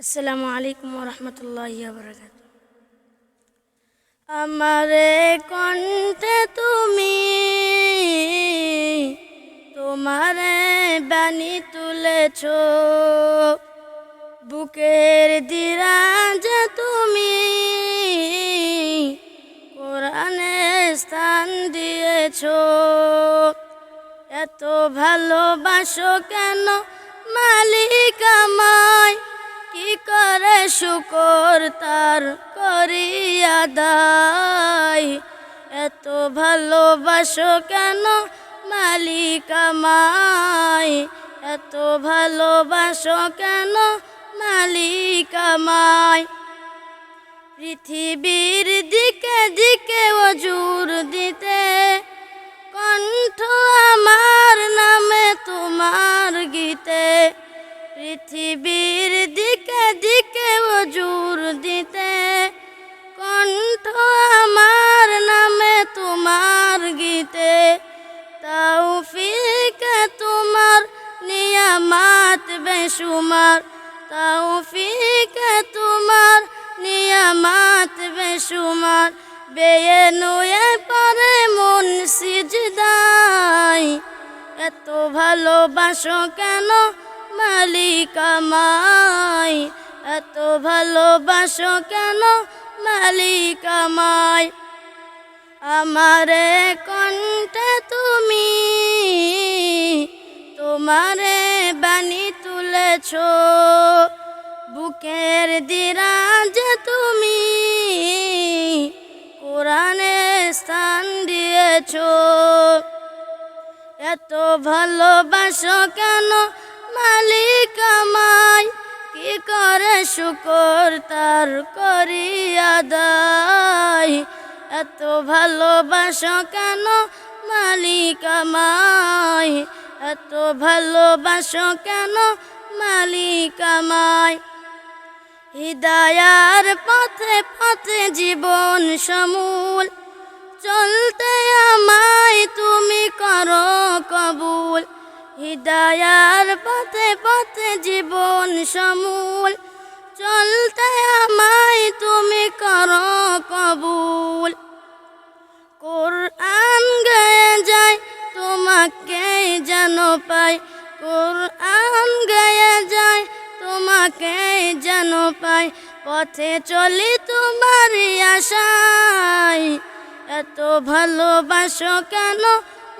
আসসালামু আলাইকুম রহমতুল্লাহ বরকাত আমারে কণ্ঠে তুমি, তোমারে বাণী তুলেছ, বুকের দিরাজ তুমি, কোরআনে স্থান দিয়েছ। এত ভালোবাসো কেন মালিক আমায়? কি করে শুকর তার করিয়া দায় এত ভালোবাসো কেন মালিক আমায়? এত ভালোবাসো কেন মালিক পৃথিবীর দিকে দিকে অজুর দিতে কণ্ঠ আমার নামে তোমার গীতে। পৃথিবীর দিকে দিকে অজুর দিতে, কণ্ঠ আমার নামে তোমার গীতে তাও ফিকে তোমার নিয়ামাত বেশুমার তাও ফিকে তোমার নিয়ামাত বেশুমার, বেয়ে নুয়ে পরে মন সিজদাই এত ভালোবাসো কেন মালিক আমায় এত ভালোবাসো কেন মালিক আমায়? আমারে কণ্ঠে তুমি, তোমারে বাণী তুলেছ, বুকের দিরাজ তুমি কোরআনে স্থান দিয়েছ। এত ভালোবাসো কেন মালিক আমায়? কি করে শুকর তার করিয়া দায় এত ভালোবাসো কেন মালিক এত ভালোবাসো কেন মালিক হৃদয়ার পথে পথে জীবন সমূল, চলতে আমায় তুমি করো হৃদয়ার পথে পথে জীবন সমূল। চলতে আমায় তুমি করো কবুল। কোরআন গয়ে যায় তোমাকে যেন পাই। কোরআন গয়ে যায় তোমাকে যেন পাই। পথে চলি তোমার আশায়। এত ভালোবাসো কেন?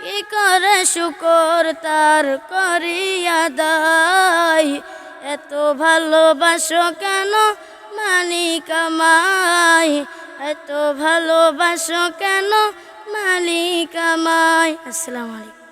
কি করে শুকর তার করিয়া দাই? এত ভালোবাসো কেন মালিক আমায় এত ভালোবাসো কেন মালিক আমায় আসসালামু আলাইকুম।